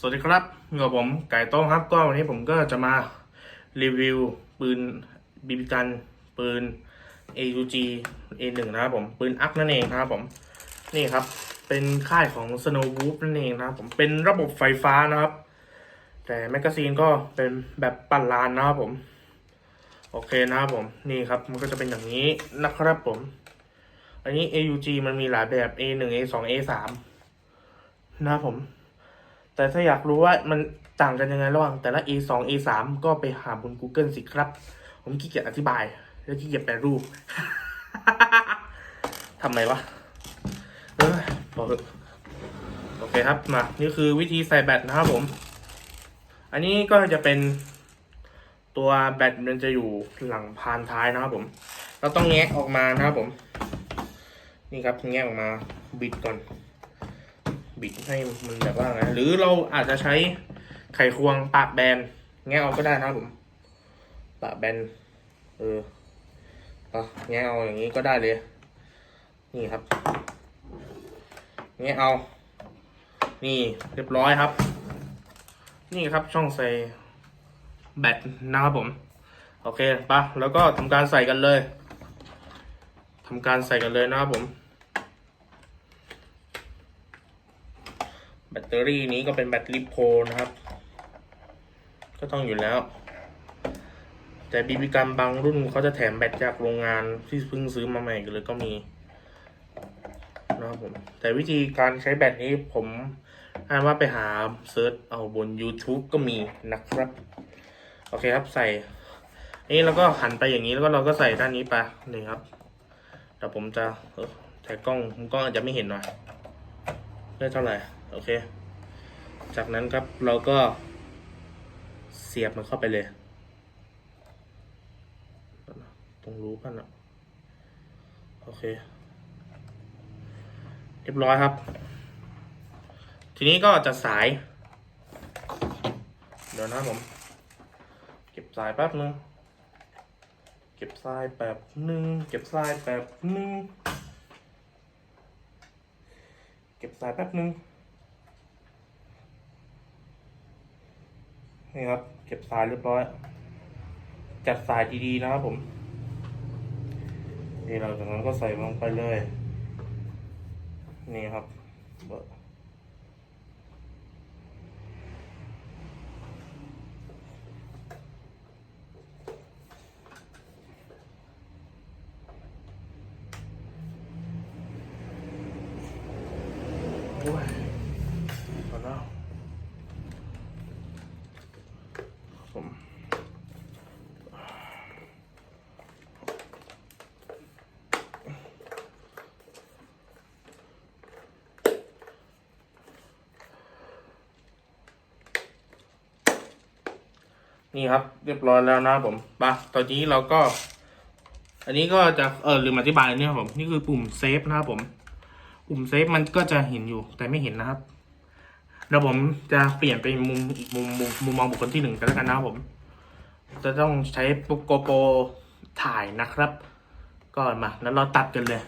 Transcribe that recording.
สวัสดีครับอยู่กับผมไก่ต้งครับ ก็วันนี้ผมก็จะมารีวิวปืนบีบีกันปืน AUG A1 นะครับผมปืนอักนั่นเองนะครับผมนี่ครับ เป็นค่ายของ Snow Wolf นั่นเองนะครับผมเป็นระบบไฟฟ้านะครับ แต่แมกกาซีนก็เป็นแบบปั่นลานนะครับผม โอเคนะครับผมนี่ครับมันก็จะเป็นอย่างนี้นะครับผม อันนี้ AUG มันมีหลายแบบ A1 A2 A3 นะครับผม แต่ถ้าอยากรู้ว่ามันต่างกันยังไงระหว่างแต่ละ A 2 A 3ก็ไปหาบน Google สิครับ ผมขี้เกียจอธิบาย แล้วขี้เกียจแปลรูปทำไมวะเออโอเคครับมา นี่คือวิธีใส่แบตนะครับผม อันนี้ก็จะเป็นตัวแบตมันจะอยู่หลังพานท้ายนะครับผม เราต้องแงะออกมานะครับผม นี่ครับแงะออกมาบิดก่อน บิดให้มันแบบว่าไงหรือเราอาจจะใช้ไขควงปากแบนแงะเอาก็ได้นะผมปากแบนเออเอาแงะเอาอย่างนี้ก็ได้เลย นี่ครับแงะเอา นี่เรียบร้อยครับ นี่ครับช่องใส่แบตนะครับผม โอเคปะแล้วก็ทำการใส่กันเลยทำการใส่กันเลยนะครับผม แบตเตอรี่นี้ก็เป็นแบตลิโพนะครับ ก็ต้องอยู่แล้ว แต่บีบีกันบางรุ่นเขาจะแถมแบตจากโรงงานที่เพิ่งซื้อมาใหม่กันเลยก็มีนะครับผมแต่วิธีการใช้แบตนี้ผมอ่านว่าไปหาเซิร์ชเอาบน YouTube ก็มีนะครับ โอเคครับใส่อันนี้เราก็หันไปอย่างนี้แล้วก็เราก็ใส่ด้านนี้ไปนี่ครับแต่ผมจะเออถ่ายกล้องกล้องอาจจะไม่เห็นหน่อยได้เท่าไหร่ โอเค จากนั้นครับเราก็เสียบมันเข้าไปเลย ตรงรู้กันอะโอเค เรียบร้อยครับ ทีนี้ก็จะสาย เดี๋ยวนะผม เก็บสายแป๊บนึง เก็บสายแป๊บนึง เก็บสายแป๊บนึง เก็บสายแป๊บนึง นี่ครับ เก็บสายเรียบร้อย จัดสายดีๆนะครับผมนี่เราจากนั้นก็ใส่ลงไปเลย นี่ครับเบอร์โอ้ยพอแล้วผม นี่ครับ เรียบร้อยแล้วนะครับผมปะตอนนี้เราก็ อันนี้ก็จะเออลืมอธิบายอันนี้ครับผมนี่คือปุ่มเซฟนะครับผมปุ่มเซฟมันก็จะเห็นอยู่แต่ไม่เห็นนะครับเดี๋ยวผมจะเปลี่ยนเป็นมุมอีกมุมมุมมุมมองบุคคลที่หนึ่งกันแล้วกันนะครับผม จะต้องใช้กโกโปรถ่ายนะครับ ก็มาแล้วเราตัดกันเลย